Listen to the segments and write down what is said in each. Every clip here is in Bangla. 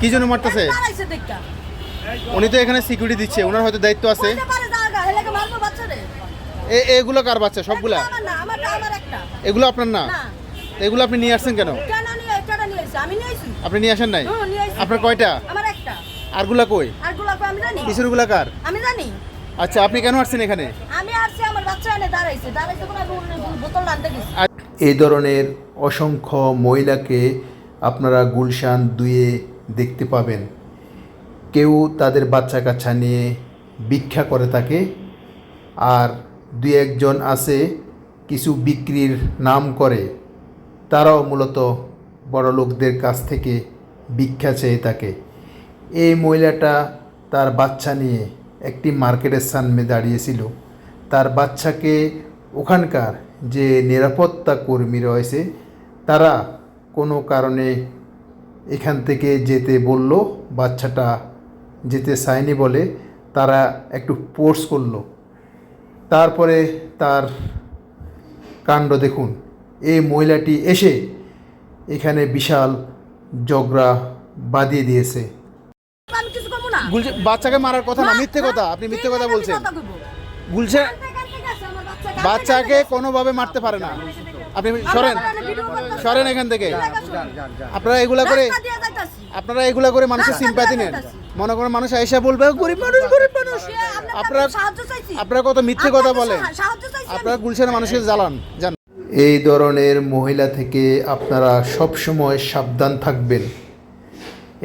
কি জন্য মারতেছে? উনি তো এখানে সিকিউরিটি দিচ্ছে ওনার হয়তো দায়িত্ব আছে। এগুলো কার বাচ্চা? সবগুলা? আমার না আমার আমার একটা। এগুলো আপনার না? না। এগুলো আপনি নিয়ে আসছেন কেন? আপনি নিয়ে আসেন নাই? হুম, নিয়ে আইছি। আপনার কয়টা? আমার একটা। আরগুলা কই? পিছনগুলা কার? আমি জানি। আচ্ছা আপনি কেন আসছেন এখানে? আমি আসছি আমার বাচ্চা এনে দাঁড়াইছে। দাঁড়াইছে বোতল আনতে গেছি। আর এই ধরনের অসংখ্য মহিলাকে আপনারা গুলশান দুয়ে দেখতে পাবেন। কেউ তাদের বাচ্চা কাচ্চা নিয়ে ভিক্ষা করে থাকে আর দুই একজন আছে কিছু বিক্রির নাম করে। তারাও মূলত বড় লোকদের কাছ থেকে ভিক্ষা চেয়ে থাকে। এই মহিলাটা তার বাচ্চা নিয়ে একটি মার্কেটের সামনে দাঁড়িয়েছিল। তার বাচ্চাকে ওখানকার যে নিরাপত্তা কর্মী রয়েছে, তারা কোনো কারণে এখান থেকে যেতে বলল বাচ্চাটা যেতে চায়নি বলে তারা একটু পোর্স করল। তারপরে তার কাণ্ড দেখুন। এই মহিলাটি এসে এখানে বিশাল জগড়া বাঁধিয়ে দিয়েছে। আমি কিছু করব না। গুলশান বাচ্চাকে মারার কথা না মিথ্যে কথা আপনি মিথ্যে কথা বলছেন। গুলশান বাচ্চাকে কোনোভাবে মারতে পারে না। আপনি সরেন। সরেন এখান থেকে। আপনারা এগুলা করে আপনারা এগুলা করে মানুষের সিম্পাতি নেন। মনে করেন মানুষ এসে বলবে গরিব মানুষ গরিব মানুষ। আপনারা আপনারা কত মিথ্যে কথা বলেন। আপনারা গুলশানের মানুষকে জ্বালান জান এই ধরনের মহিলা থেকে আপনারা সবসময় সাবধান থাকবেন।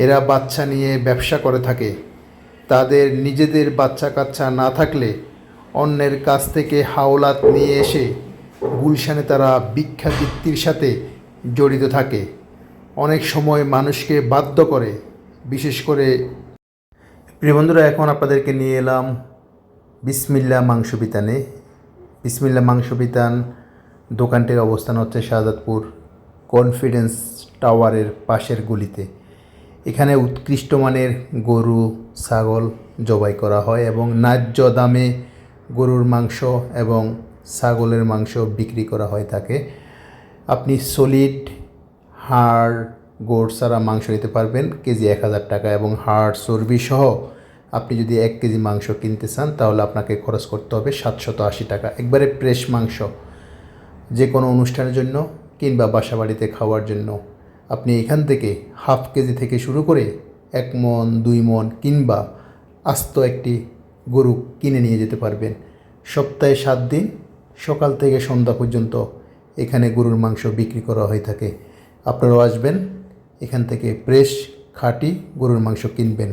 এরা বাচ্চা নিয়ে ব্যবসা করে থাকে। তাদের নিজেদের বাচ্চা কাচ্চা না থাকলে অন্যের কাছ থেকে হাওলাত নিয়ে এসে গুলশানে তারা ভিক্ষাবৃত্তির সাথে জড়িত থাকে। অনেক সময় মানুষকে বাধ্য করে, বিশেষ করে প্রিয় বন্ধুরা, এখন আপনাদেরকে নিয়ে এলাম বিসমিল্লা মাংস বিতানে বিসমিল্লা মাংস বিতান দোকানটির অবস্থান হচ্ছে শাহজাদপুর কনফিডেন্স টাওয়ারের পাশের গলিতে। এখানে উৎকৃষ্ট মানের গরু, ছাগল জবাই করা হয় এবং ন্যায্য দামে গরুর মাংস এবং ছাগলের মাংস বিক্রি করা হয় থাকে আপনি সলিড হাড় গোড় ছাড়া মাংস নিতে পারবেন, কেজি এক হাজার টাকা এবং হাড় চর্বি সহ। আপনি যদি এক কেজি মাংস কিনতে চান, তাহলে আপনাকে খরচ করতে হবে সাতশত আশি টাকা। একবারে ফ্রেশ মাংস। যে কোনো অনুষ্ঠানের জন্য কিংবা বাসা বাড়িতে খাওয়ার জন্য। আপনি এখান থেকে হাফ কেজি থেকে শুরু করে এক মন, দুই মন কিংবা আস্ত একটি গরু কিনে নিয়ে যেতে পারবেন। সপ্তাহে সাত দিন সকাল থেকে সন্ধ্যা পর্যন্ত এখানে গরুর মাংস বিক্রি করা হয়ে থাকে। আপনারাও আসবেন, এখান থেকে ফ্রেশ খাটি গরুর মাংস কিনবেন।